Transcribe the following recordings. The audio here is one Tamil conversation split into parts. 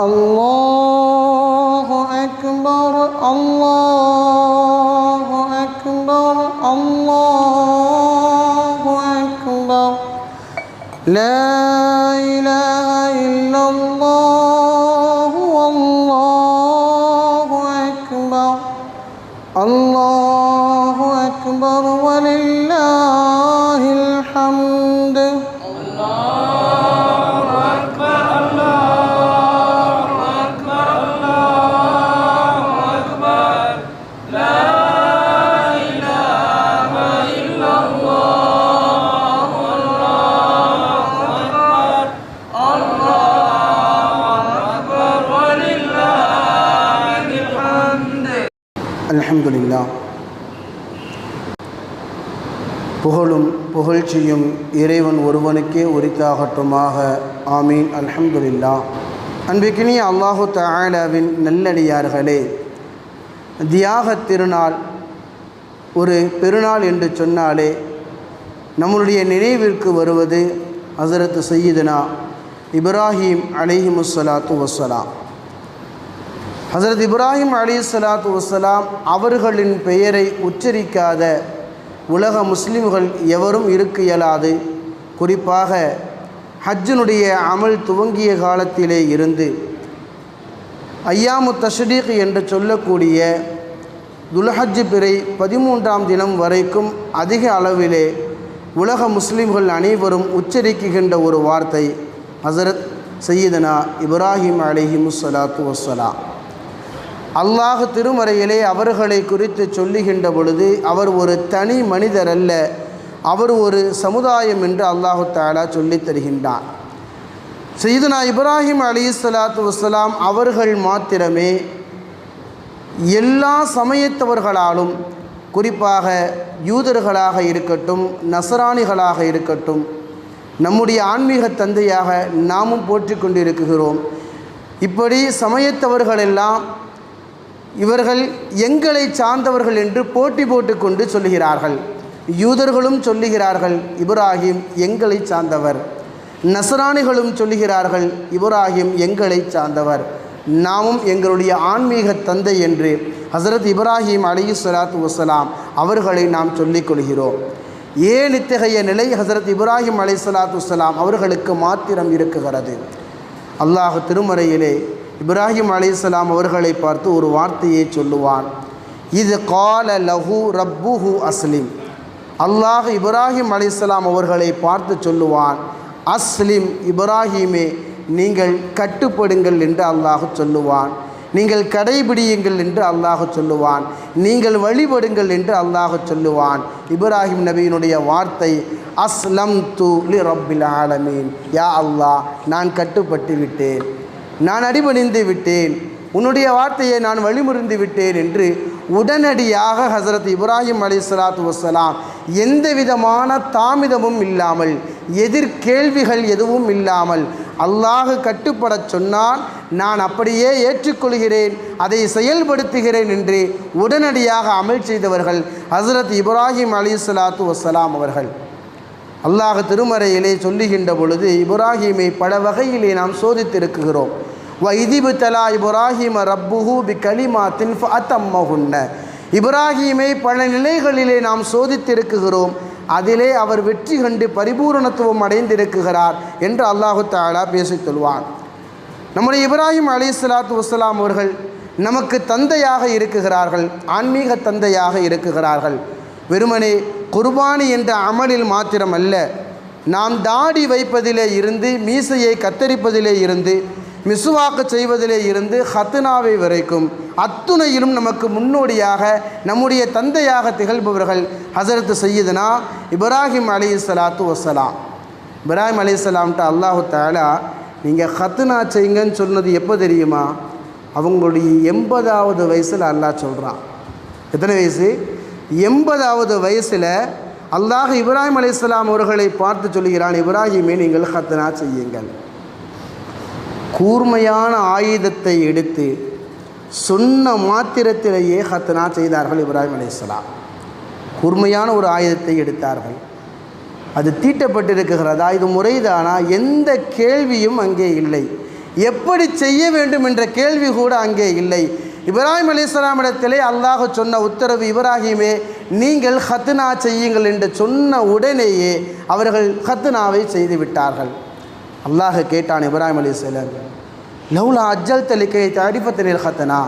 Allah. புகழும் புகழ்ச்சியும் இறைவன் ஒருவனுக்கே உரித்தாகட்டுமாக. ஆமீன். அல்ஹம்துலில்லா. அன்பிக்கினிய அல்லாஹு தாலாவின் நல்லடியார்களே தியாகத் திருநாள் ஒரு பெருநாள் என்று சொன்னாலே நம்மளுடைய நினைவிற்கு வருவது ஹசரத் செய்யுதுனா இப்ராஹீம் அலைஹிமுஸ்ஸலாத்து வசலாம் ஹசரத் இப்ராஹிம் அலி சலாத்து வசலாம் அவர்களின் பெயரை உச்சரிக்காத உலக முஸ்லிம்கள் எவரும் இருக்க இயலாது. குறிப்பாக ஹஜ்ஜினுடைய அமல் துவங்கிய காலத்திலே இருந்து ஐயாமு தஷ்டீக் என்று சொல்லக்கூடிய துல்ஹஜ் பிறை பதிமூன்றாம் தினம் வரைக்கும் அதிக அளவிலே உலக முஸ்லிம்கள் அனைவரும் உச்சரிக்குகின்ற ஒரு வார்த்தை ஹசரத் சையீதனா இப்ராஹிம் அலிஹிமுசலாத்து வசலாம் அல்லாஹ் திருமறையிலே அவர்களை குறித்து சொல்லுகின்ற பொழுது அவர் ஒரு தனி மனிதர் அல்ல அவர் ஒரு சமுதாயம் என்று அல்லாஹு தாலா சொல்லித் தருகின்றான். செய்துனா இப்ராஹிம் அலி சலாத்து வசலாம் அவர்கள் மாத்திரமே எல்லா சமயத்தவர்களாலும் குறிப்பாக யூதர்களாக இருக்கட்டும் நசராணிகளாக இருக்கட்டும் நம்முடைய ஆன்மீக தந்தையாக நாமும் போற்றி கொண்டிருக்கிறோம் இப்படி சமயத்தவர்களெல்லாம் இவர்கள் எங்களை சார்ந்தவர்கள் என்று போட்டி போட்டுக்கொண்டு சொல்லுகிறார்கள். யூதர்களும் சொல்லுகிறார்கள் இப்ராஹிம் எங்களை சார்ந்தவர். நசராணிகளும் சொல்லுகிறார்கள் இப்ராஹிம் எங்களை சார்ந்தவர். நாமும் எங்களுடைய ஆன்மீக தந்தை என்று ஹசரத் இப்ராஹிம் அலி சலாத் வசலாம் அவர்களை நாம் சொல்லிக் கொள்கிறோம். ஏன் இத்தகைய நிலை ஹசரத் இப்ராஹிம் அலி சலாத் வசலாம் அவர்களுக்கு மாத்திரம் இருக்குகிறது? அல்லாஹ் திருமறையிலே இப்ராஹிம் அலிஸ்லாம் அவர்களை பார்த்து ஒரு வார்த்தையை சொல்லுவான். இது கால லஹு ரப்புஹு அஸ்லிம். அல்லாஹ் இப்ராஹிம் அலிஸ்லாம் அவர்களை பார்த்து சொல்லுவான். அஸ்லிம் இப்ராஹிமே நீங்கள் கட்டுப்படுங்கள் என்று அல்லாஹ் சொல்லுவான். நீங்கள் கடைபிடியுங்கள் என்று அல்லாஹ் சொல்லுவான். நீங்கள் வழிபடுங்கள் என்று அல்லாஹ் சொல்லுவான். இப்ராஹிம் நபியினுடைய வார்த்தை அஸ்லம் தூ லி ரப்பில் ஆலமீன். யா அல்லாஹ் நான் கட்டுப்பட்டு விட்டேன். நான் அடிபணிந்து விட்டேன். உன்னுடைய வார்த்தையை நான் வழிமுறிந்து விட்டேன் என்று உடனடியாக ஹசரத் இப்ராஹிம் அலி சலாத்து வசலாம் எந்த விதமான தாமிதமும் இல்லாமல் எதிர்கேள்விகள் எதுவும் இல்லாமல் அல்லாஹ் கட்டுப்படச் சொன்னால் நான் அப்படியே ஏற்றுக்கொள்கிறேன் அதை செயல்படுத்துகிறேன் என்று உடனடியாக அமல் செய்தவர்கள் ஹசரத் இப்ராஹிம் அலி சலாத்து வசலாம் அவர்கள். அல்லாஹ் திருமறையிலே சொல்லுகின்ற பொழுது இப்ராஹிமை பல வகையிலே நாம் சோதித்திருக்குகிறோம் வைதிபு தலா இப்ராஹிம ரப்புஹு பி கலிமாத்தின் அத்தம்மகுன்ன இப்ராஹீமை பல நிலைகளிலே நாம் சோதித்திருக்குகிறோம். அதிலே அவர் வெற்றி கண்டு பரிபூரணத்துவம் அடைந்திருக்குகிறார் என்று அல்லாஹு தாலா பேசித் சொல்வான் நம்முடைய இப்ராஹிம் அலி சலாத்து வசலாம் அவர்கள் நமக்கு தந்தையாக இருக்குகிறார்கள் ஆன்மீக தந்தையாக இருக்குகிறார்கள். வெறுமனே குர்பானி என்ற அமலில் மாத்திரமல்ல நாம் தாடி வைப்பதிலே இருந்து மீசையை கத்தரிப்பதிலே இருந்து மிசுவாக்கு செய்வதிலே இருந்து ஹத்துனாவை வரைக்கும். அத்துணையிலும் நமக்கு முன்னோடியாக நம்முடைய தந்தையாக திகழ்பவர்கள் ஹசரத்து சையதுனா இப்ராஹிம் அலி சலாத்து வசலாம் இப்ராஹிம் அலி சலாம்ட்டு அல்லாஹு தாலா நீங்கள் ஹத்துனா செய்யுங்கன்னு சொன்னது எப்போ தெரியுமா? அவங்களுடைய எண்பதாவது வயசில் அல்லாஹ் சொல்கிறான் எத்தனை வயசு? எண்பதாவது வயசில் அல்லாஹ் இப்ராஹிம் அலைஹிஸ்ஸலாம் அவர்களை பார்த்து சொல்கிறான் இப்ராஹிமே நீங்கள் ஹத்னா செய்யுங்கள். கூர்மையான ஆயுதத்தை எடுத்து சொன்ன மாத்திரத்திலேயே ஹத்தனா செய்தார்கள் இப்ராஹிம் அலைஹிஸ்ஸலாம் கூர்மையான ஒரு ஆயுதத்தை எடுத்தார்கள். அது தீட்டப்பட்டிருக்கிறதா? இது முறைதானா? எந்த கேள்வியும் அங்கே இல்லை. எப்படி செய்ய வேண்டும் என்ற கேள்வி கூட அங்கே இல்லை. இப்ராஹிம் அலிஸ்லாமிடத்திலே அல்லாஹ் சொன்ன உத்தரவு இப்ராஹிமே நீங்கள் ஹத்னா செய்யுங்கள் என்று சொன்ன உடனேயே அவர்கள் ஹத்னாவை செய்து விட்டார்கள். அல்லாஹ் கேட்டான் இப்ராஹிம் அலிஸ்லாம் லவ்லா அஜல் தலிக்கை தரிபத்தினில் ஹத்தனா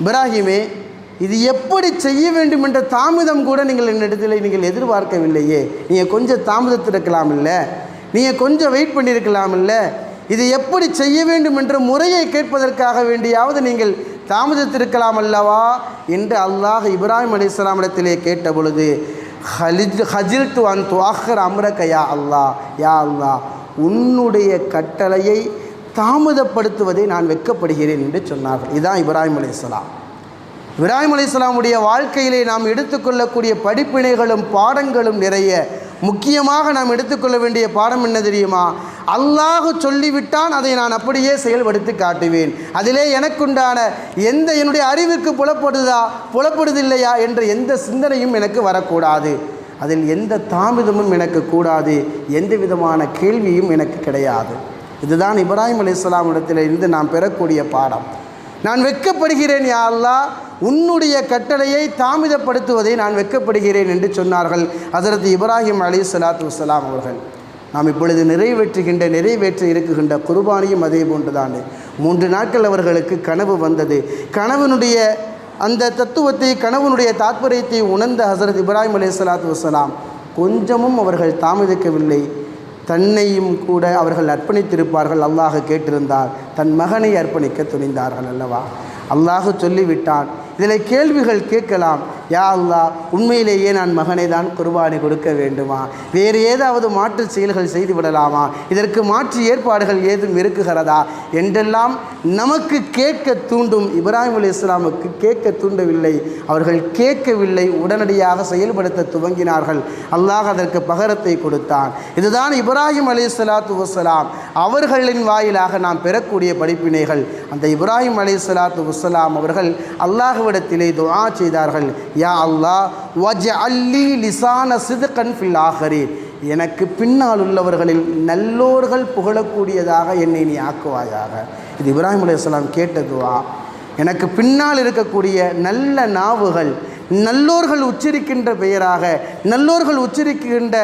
இப்ராஹிமே இது எப்படி செய்ய வேண்டும் என்ற தாமதம் கூட நீங்கள் என்னிடத்தில் நீங்கள் எதிர்பார்க்கவில்லையே. நீங்கள் கொஞ்சம் தாமதத்திருக்கலாம் இல்லை நீங்கள் கொஞ்சம் வெயிட் பண்ணியிருக்கலாம் இல்லை இது எப்படி செய்ய வேண்டும் என்ற முறையை கேட்பதற்காக வேண்டியாவது நீங்கள் தாமதத்திருக்கலாம் அல்லவா? என்று அல்லாஹ் இப்ராஹிம் அலி இஸ்லாமிடத்திலே கேட்ட பொழுது ஹலிஜ் ஹஜில் து அன் துவாஹர் அம்ரக அல்லா அல்லாஹ் யா அல்லாஹ் உன்னுடைய கட்டளையை தாமதப்படுத்துவதை நான் வெட்கப்படுகிறேன் என்று சொன்னார்கள். இதுதான் இப்ராஹிம் அலி இப்ராஹிம் அலி வாழ்க்கையிலே நாம் எடுத்துக்கொள்ளக்கூடிய படிப்பினைகளும் பாடங்களும் நிறைய. முக்கியமாக நாம் எடுத்துக்கொள்ள வேண்டிய பாடம் என்ன தெரியுமா? அல்லாஹு சொல்லிவிட்டான் அதை நான் அப்படியே செயல்படுத்தி காட்டுவேன். அதிலே எனக்குண்டான எந்த என்னுடைய அறிவுக்கு புலப்படுதா புலப்படுதில்லையா என்ற எந்த சிந்தனையும் எனக்கு வரக்கூடாது. அதில் எந்த தாமதமும் எனக்கு கூடாது எந்த விதமான கேள்வியும் எனக்கு கிடையாது. இதுதான் இப்ராஹிம் அலி இஸ்லாமிடத்தில் இருந்து நாம் பெறக்கூடிய பாடம். நான் வெட்கப்படுகிறேன் யாழ்லா உன்னுடைய கட்டளையை தாமதப்படுத்துவதை நான் வெட்கப்படுகிறேன் என்று சொன்னார்கள் அதரது இப்ராஹிம் அலி சலாத்து வலாம் அவர்கள். நாம் இப்பொழுது நிறைவேற்றுகின்ற நிறைவேற்ற இருக்குகின்ற குர்பானியும் அதே போன்றுதான். மூன்று நாட்கள் அவர்களுக்கு கனவு வந்தது. கனவனுடைய அந்த தத்துவத்தை கணவனுடைய தாத்பரியத்தை உணர்ந்த ஹசரத் இப்ராஹிம் அலி சலாத்து வசலாம் கொஞ்சமும் அவர்கள் தாமதிக்கவில்லை. தன்னையும் கூட அவர்கள் அர்ப்பணித்திருப்பார்கள். அல்லாஹ் கேட்டிருந்தார் தன் மகனை அர்ப்பணிக்க துணிந்தார்கள் அல்லவா? அல்லாஹ் சொல்லிவிட்டான். இதில் கேள்விகள் கேட்கலாம். யா அல்லாஹ் உண்மையிலேயே நான் மகனை தான் குர்பானி கொடுக்க வேண்டுமா? வேறு ஏதாவது மாற்று செயல்கள் செய்து விடலாமா? இதற்கு மாற்று ஏற்பாடுகள் ஏதும் இருக்குகிறதா? என்றெல்லாம் நமக்கு கேட்க தூண்டும் இப்ராஹிம் அலி இஸ்லாமுக்கு கேட்க தூண்டவில்லை. அவர்கள் கேட்கவில்லை உடனடியாக செயல்படுத்த துவங்கினார்கள். அல்லாஹ் அதற்கு பகரத்தை கொடுத்தான். இதுதான் இப்ராஹிம் அலி சலாத்து வசலாம் அவர்களின் வாயிலாக நாம் பெறக்கூடிய படிப்பினைகள். அந்த இப்ராஹிம் அலி சலாத்து வசலாம் அவர்கள் அல்லாஹுவிடத்திலே துவா செய்தார்கள். யா அல்லாஹ் வஜ அல்லி லிசான சிதுகன் ஃபில் ஆஹரி எனக்கு பின்னால் உள்ளவர்களில் நல்லோர்கள் புகழக்கூடியதாக என்னை நீ ஆக்குவாயாக. இது இப்ராஹிம் அலையாம் கேட்டதுவா எனக்கு பின்னால் இருக்கக்கூடிய நல்ல நாவுகள் நல்லோர்கள் உச்சரிக்கின்ற பெயராக நல்லோர்கள் உச்சரிக்கின்ற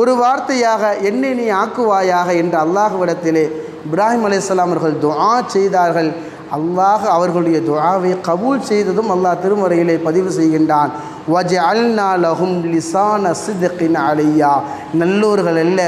ஒரு வார்த்தையாக என்னை நீ ஆக்குவாயாக என்று அல்லாஹுவிடத்திலே இப்ராஹிம் அலையாம் அவர்கள் துஆ செய்தார்கள். அல்லாஹ் அவர்களுடைய துவாவை கபூல் செய்ததும் அல்லாஹ் திருமறையிலே பதிவு செய்கின்றான். வஜ அல்னா லஹும் லிசான சிதக்கின் அலையா. நல்லோர்கள் அல்ல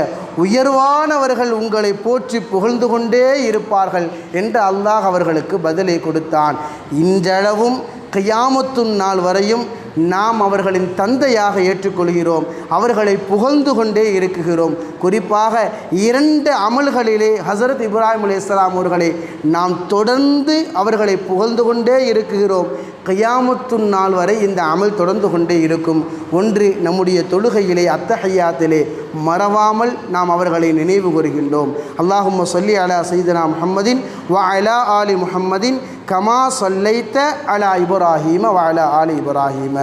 உயர்வானவர்கள் உங்களை போற்றி புகழ்ந்து கொண்டே இருப்பார்கள் என்று அல்லாஹ் அவர்களுக்கு பதிலை கொடுத்தான். இன்றளவும் கியாமத்துன் நாள் வரையும் நாம் அவர்களின் தந்தையாக ஏற்றுக்கொள்கிறோம். அவர்களை புகழ்ந்து கொண்டே இருக்குகிறோம். குறிப்பாக இரண்டு அமல்களிலே ஹசரத் இப்ராஹிம் அலி இஸ்லாம் அவர்களை நாம் தொடர்ந்து அவர்களை புகழ்ந்து கொண்டே இருக்குகிறோம். கியாமத்து நாள் வரை இந்த அமல் தொடர்ந்து கொண்டே இருக்கும். ஒன்று நம்முடைய தொழுகையிலே அத்தஹையாத்திலே மறவாமல் நாம் அவர்களை நினைவு கூறுகின்றோம். அல்லாஹும் சொல்லி அலா சைதனா முஹம்மதின் வ அலா ஆலி முஹம்மதின் கமா சொல்லைத்த அலா இப்ராஹீம வ அலா ஆலி இப்ராஹீம.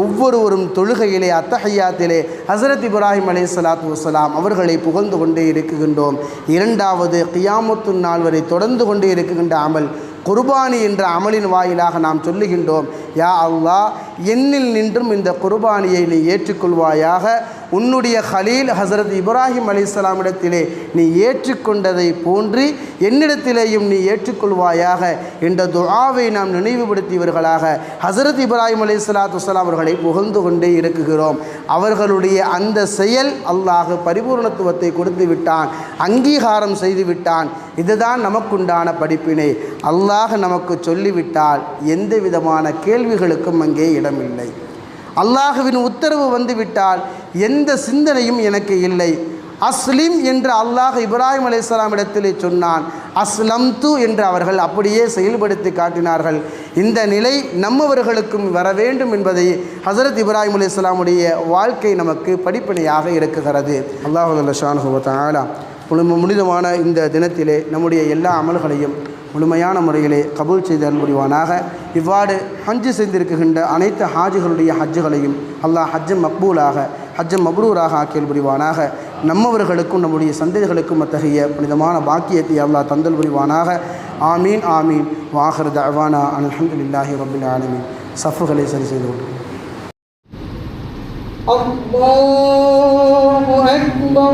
ஒவ்வொருவரும் தொழுகையிலே அத்தஹையாத்திலே ஹசரத் இப்ராஹிம் அலி சலாத்து வசலாம் அவர்களை புகழ்ந்து கொண்டே இருக்குகின்றோம் இரண்டாவது கியாமத்து நாள் வரை தொடர்ந்து கொண்டே இருக்குகின்ற அமல் குர்பானி என்ற அமலின் வாயிலாக நாம் சொல்லுகின்றோம். யா அல்லாஹ் என்னில் நின்றும் இந்த குர்பானியை நீ ஏற்றுக்கொள்வாயாக. உன்னுடைய ஹலீல் ஹசரத் இப்ராஹிம் அலி இஸ்லாமிடத்திலே நீ ஏற்றுக்கொண்டதை போன்று என்னிடத்திலேயும் நீ ஏற்றுக்கொள்வாயாக என்ற துஆவை நாம் நினைவுபடுத்தியவர்களாக ஹசரத் இப்ராஹிம் அலி இஸ்லாத்து வலாம் அவர்களை புகழ்ந்து கொண்டே இருக்குகிறோம் அவர்களுடைய அந்த செயல் அல்லாஹ் பரிபூர்ணத்துவத்தை கொடுத்து விட்டான் அங்கீகாரம் செய்து விட்டான். இதுதான் நமக்குண்டான படிப்பினை. அல்லாஹ் நமக்கு சொல்லிவிட்டால் எந்த விதமான கேள்விகளுக்கும் அங்கே இடமில்லை அல்லாஹுவின் உத்தரவு வந்துவிட்டால் எந்த சிந்தனையும் எனக்கு இல்லை. அஸ்லிம் என்று அல்லாஹ் இப்ராஹிம் அலையாம் இடத்திலே சொன்னான் அஸ்லம் து என்று அவர்கள் அப்படியே செயல்படுத்தி காட்டினார்கள். இந்த நிலை நம்மவர்களுக்கும் வர வேண்டும் என்பதை ஹசரத் இப்ராஹிம் அலையாமுடைய வாழ்க்கை நமக்கு படிப்பனையாக இருக்குகிறது அல்லாஹு ஷானுஹாலா முழும முனிதமான இந்த தினத்திலே நம்முடைய எல்லா அமல்களையும் முழுமையான முறையிலே கபூல் செய்து அருள்புரிவானாக இவ்வாறு ஹஜ்ஜு செய்திருக்கின்ற அனைத்து ஹாஜிகளுடைய ஹஜ்ஜுகளையும் அல்லாஹ் ஹஜ்ஜம் மக்பூலாக ஹஜ்ஜம் மப்ரூராக ஆக்கியல் புரிவானாக நம்மவர்களுக்கும் நம்முடைய சந்ததிகளுக்கும் அத்தகைய புனிதமான பாக்கியத்தை அல்லாஹ் தந்தல் புரிவானாக ஆமீன் ஆமீன் வாஹர் தவானா அல்ஹம்துலில்லாஹி ரபில் ஆலமீன் சஃப்புகளை சரி செய்து கொள்கிறோம் الله أكبر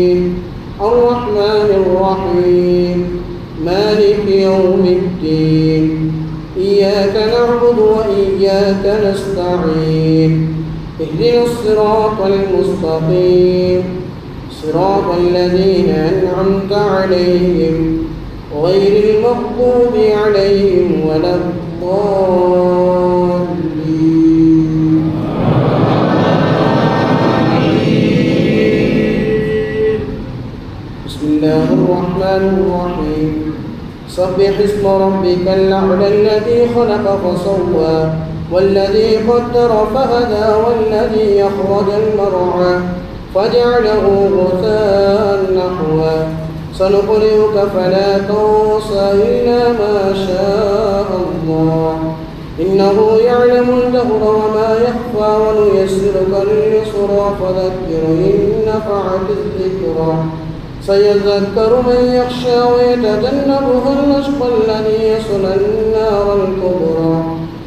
اهدنا الصراط المستقيم. صراط الذين أنعمت عليهم غير المغضوب عليهم ولا الضالين. بسم الله الرحمن الرحيم. سبح اسم ربك الأعلى الذي خلق فسوى. والذي قدر فهدى والذي أخرج المرعى فجعله غثاء نحوا سنقرئك فلا تنسى إلا ما شاء الله. إنه يعلم الجهر وما يخفى ونيسرك لليسرى فذكر إن نفعت الذكرى. سيذكر من يخشى ويتجنبها الأشقى الذي يصلى النار الكبرى.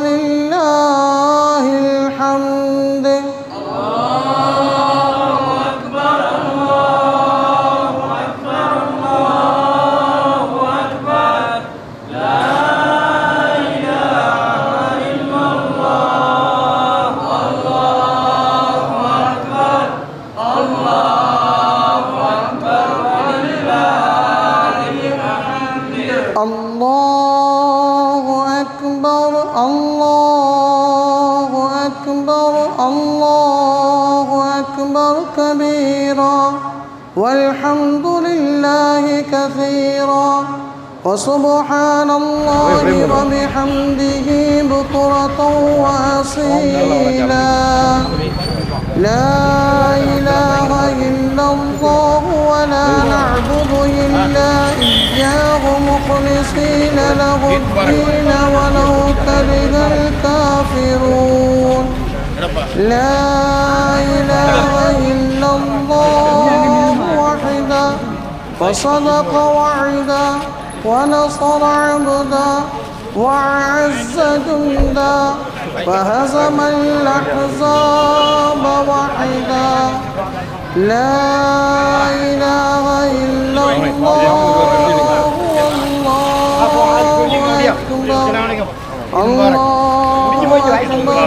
لله أكبر كبيرا والحمد لله كثيرا وسبحان الله وبحمده بكرة وأصيلا. لا إله إلا الله ولا نعبد إلا إياه مخلصين له الدين ولو كره الكافرون. لا إله إلا الله وحده فصدق وعدا ونصر عبدا وأعز جندا فهزم الأحزاب وحدا لا إله إلا الله والله أكبر الله أكبر